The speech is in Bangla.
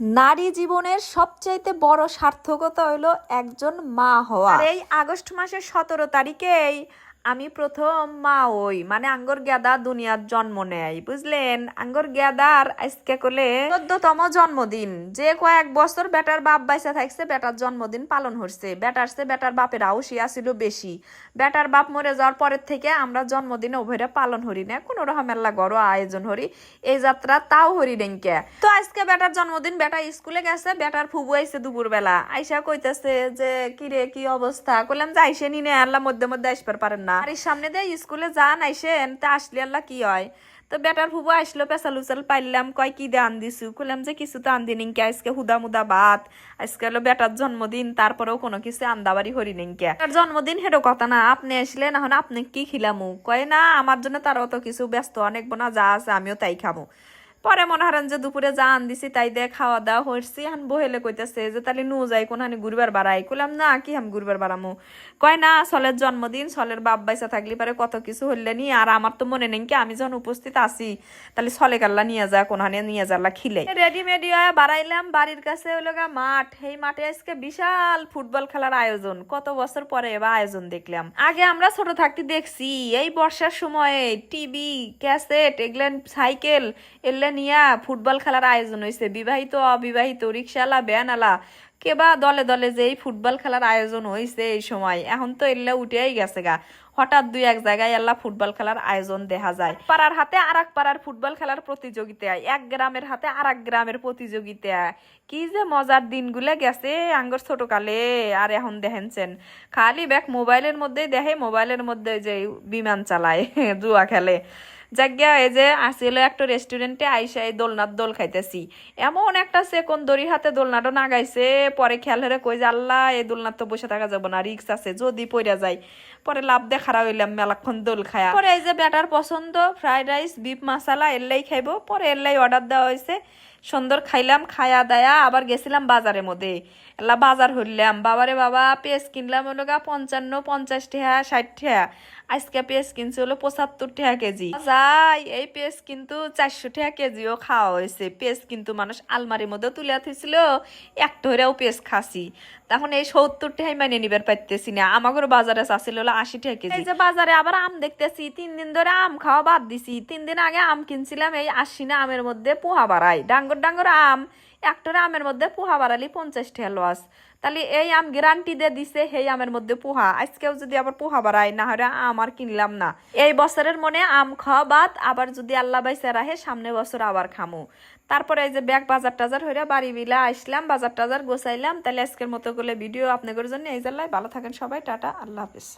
নারী জীবনের সবচাইতে বড় সার্থকতা হলো একজন মা হওয়া। এই আগস্ট মাসের সতেরো তারিখেই আমি প্রথম মা ওই মানে আঙ্গর গ্যাদা দুনিয়ার জন্ম নেয়, বুঝলেন? আঙ্গর গেদার আজকে করলে চোদ্দতম জন্মদিন। যে কয়েক বছর বেটার বাপ বাইসা থাকছে, বেটার জন্মদিন পালন হচ্ছে। বেটার সে বেটার বাপের আউসি আসিল বেশি। বেটার বাপ মরে যাওয়ার পরের থেকে আমরা জন্মদিন ওভরে পালন হরি না। কোনো রকম মেলা গড় আয়োজন হরি, এই যাত্রা তাও হরি ডেঙ্কে তো আজকে বেটার জন্মদিন, বেটা স্কুলে গেছে, বেটার ফুবু আইছে দুপুর বেলা আইসা কইতেছে যে কি রে কি অবস্থা? কইলাম যে আইসে নিনে আল্লাহ মধ্যে মধ্যে আসবার পারেন না। আর এই সামনে দিয়ে স্কুলে যান, আইসেন, তা আসলে আল্লাহ কি হয়? তো বেটার ফুবু আসলো পেশাল উচাল পাইলাম, কয় কি দে আন দিছু যে কিছু তো আন দিনিংকে আজকে হুদা মুদা ভাত আজকে হলো বেটার জন্মদিন, তারপরেও কোনো কিছু আন্দাবাড়ি হরি নিংকে তার জন্মদিন হেটো কথা না, আপনি আসলে না হলে আপনি কি খিলামু? কয় না, আমার জন্য তার অত কিছু ব্যস্ত, অনেক বোনা যা আছে, আমিও তাই খামু। পরে মনে হারেন যে দুপুরে যা আন দিছি তাই দিয়ে খাওয়া দাওয়া হয়েছি হান বহেলে কইতেছে যে তাহলে নু যাই কোন হানি ঘুরবার বাড়াই? কইলাম, না, কি হাম ঘুরবার বাড়ামু? কয়, না, সলের জন্মদিন, সলের বাপ বাইসা থাকলে পারে কত কিছু হইলে নি। আর আমার তো মনে নেই কি, আমি যখন উপস্থিত আছি, তাহলে সলে কাল্লা নিয়ে যা কোন হানি নিয়ে যাল্লা খিলে। রেডিমেড হয়ে বাড়াইলাম, বাড়ির কাছে হইল গা মাঠ। এই মাঠে আজকে বিশাল ফুটবল খেলার আয়োজন। কত বছর পরে এবার আয়োজন দেখলাম। আগে আমরা ছোট থাকতে দেখছি, এই বর্ষার সময়ে টিভি, ক্যাসেট এগুলেন সাইকেল, এগুলো নিয়ে ফুটবল খেলার আয়োজন হয়েছে বিবাহিত, অবিবাহিত রিক্সাওয়ালা ব্যানালা কেবা দলে দলে যে এই ফুটবল খেলার আয়োজন হয়েছে এই সময়, এখন তো এল্লা উঠেই গেছে গা। হঠাৎ দুই এক জায়গায় এল্লা ফুটবল খেলার আয়োজন দেখা যায়। পাড়ার হাতে আর এক পাড়ার ফুটবল খেলার প্রতিযোগিতা এক গ্রামের হাতে আর এক গ্রামের প্রতিযোগিতা কি যে মজার দিনগুলো গেছে আঙ্গর ছোট কালে আর এখন দেখেনছেন। খালি ব্যাক মোবাইলের মধ্যেই দেখে, মোবাইলের মধ্যে যে বিমান চালায়, জুয়া খেলে। জায়গা এই যে আসিল একটা রেস্টুরেন্টে আইসা এই দোলনার দোল খাইতেছি। এমন একটা সেকন্দ দড়ির হাতে দোলনাটা নাগাইছে, পরে খেয়াল হেরে কই যে, আল্লাহ, এই দোলনার তো বসে থাকা যাব না রিক্স আছে, যদি পড়ে যায় পরে লাভ দেখারা হইলাম মেলাক্ষণ দোল খায়া। পরে এই যে ব্যাটার পছন্দ ফ্রাইড রাইস বিফ মশালা এল্লাই খাইবো। পরে এল্লাই অর্ডার দেওয়া হয়েছে সুন্দর খাইলাম, খায়া দায়া, আবার গেছিলাম বাজারের মধ্যে। এলা বাজার হইলাম, বাবারে বাবা, পেঁয়াজ কিনলাম হলো গা পঞ্চান্ন, পঞ্চাশ টাকা ষাট টাকা আজকে পেঁয়াজ কিনছে হলো পঁচাত্তর টাকা কেজি। যাই এই পেস কিন্তু চারশো টাকা কেজিও খাওয়া হয়েছে। পেস কিন্তু মানুষ আলমারির মধ্যে তুলে থইছিল একটা হইরাও পেস খাসি। তখন এই সত্তর টাকাই মানে নিবার পাইতেছি না। আমাগর বাজারে চাষিল হলো আশি টাকা কেজি। এই যে বাজারে আবার আম দেখতেছি, তিন দিন ধরে আম খাওয়া বাদ দিছি। তিন দিন আগে আম কিনছিলাম, এই আশি না আমের মধ্যে পোহা বাড়াই ডাঙ্গর ডাঙ্গর আম একটা আমের মধ্যে পোহা বাড়ালি পঞ্চাশ টাকা লস। তাহলে এই আম গ্যারান্টি দিয়ে দিছে, সেই আমের মধ্যে পোহা। আজকেও যদি আবার পোহা বাড়ায় না হলে আম আর কিনলাম না। এই বছরের মনে আম খাওয়া বাদ, আবার যদি আল্লাহ বাইসে রাহে সামনে বছর আবার খামু। তারপরে এই যে ব্যাগ বাজার টাজার হইরা বাড়ি বিলা আসলাম, বাজার টাজার গোছাইলাম। তাহলে আজকের মতো করে ভিডিও আপনাদের জন্য এই জায়গায়। ভালো থাকেন সবাই, টাটা, আল্লাহ হাফিজ।